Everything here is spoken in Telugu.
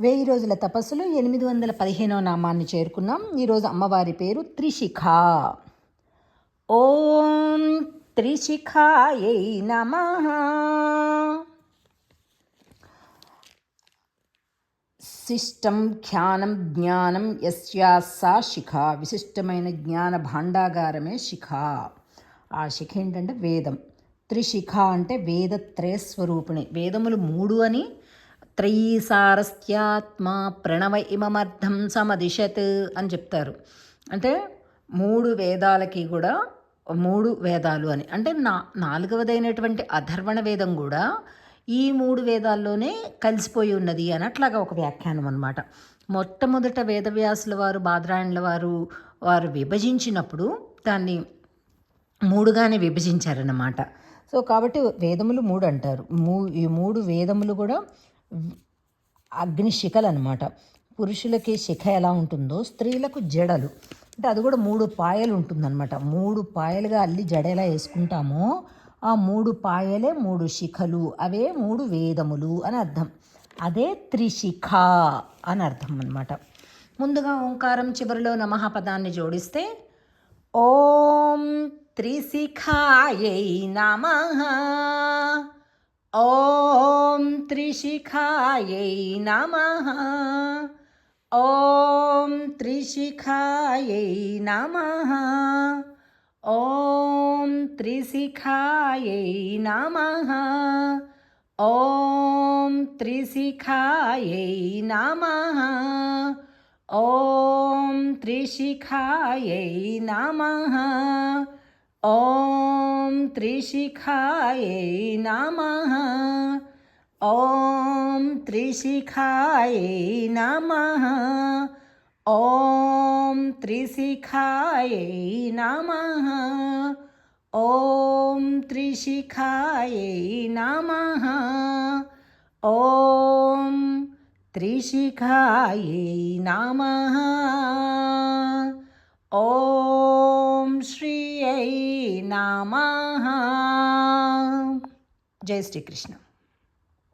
వెయ్యి రోజుల తపస్సులో ఎనిమిది వందల పదిహేనవ నామాన్ని చేరుకున్నాం. ఈరోజు అమ్మవారి పేరు త్రిశిఖ. ఓం త్రిశిఖాయై నమ. శిష్టం ఖ్యానం జ్ఞానం యస్యా సా శిఖ. విశిష్టమైన జ్ఞాన భాండాగారమే శిఖ. ఆ శిఖ ఏంటంటే వేదం. త్రిశిఖ అంటే వేదత్రయ స్వరూపిణి వేదములు మూడు అని త్రయీసారస్త్యాత్మ ప్రణవ ఇమమర్థం సమదిశత్ అని చెప్తారు. అంటే మూడు వేదాలకి కూడా మూడు వేదాలు అని. అంటే నా నాలుగవదైనటువంటి అధర్వణ వేదం కూడా ఈ మూడు వేదాల్లోనే కలిసిపోయి ఉన్నది అని అట్లాగా ఒక వ్యాఖ్యానం అనమాట మొట్టమొదట వేదవ్యాసుల వారు బాద్రాయణుల వారు వారు విభజించినప్పుడు దాన్ని మూడుగానే విభజించారన్నమాట. సో కాబట్టి వేదములు మూడు అంటారు. మూ ఈ మూడు వేదములు కూడా అగ్ని శిఖలు అనమాట పురుషులకి శిఖ ఎలా ఉంటుందో స్త్రీలకు జడలు. అంటే అది కూడా మూడు పాయలు ఉంటుందన్నమాట. మూడు పాయలుగా అల్లి జడ ఎలా వేసుకుంటామో ఆ మూడు పాయలే మూడు శిఖలు. అవే మూడు వేదములు అని అర్థం. అదే త్రిశిఖ అని అర్థం అనమాట ముందుగా ఓంకారం చివరిలో నమః పదాన్ని జోడిస్తే ఓం త్రిశిఖాయై నమ. ॐ त्रिशिखायै नमः। ॐ त्रिशिखायै नमः। ॐ त्रिशिखायै नमः। ॐ त्रिशिखायै नमः। ॐ त्रिशिखायै नमः। ॐ त्रिशिखायै नमः। ॐ त्रिशिखायै नमः। ॐ त्रिशिखायै नमः। ॐ त्रिशिखायै नमः। ॐ त्रिशिखायै नमः। ॐ నమ జై శ్రీకృష్ణ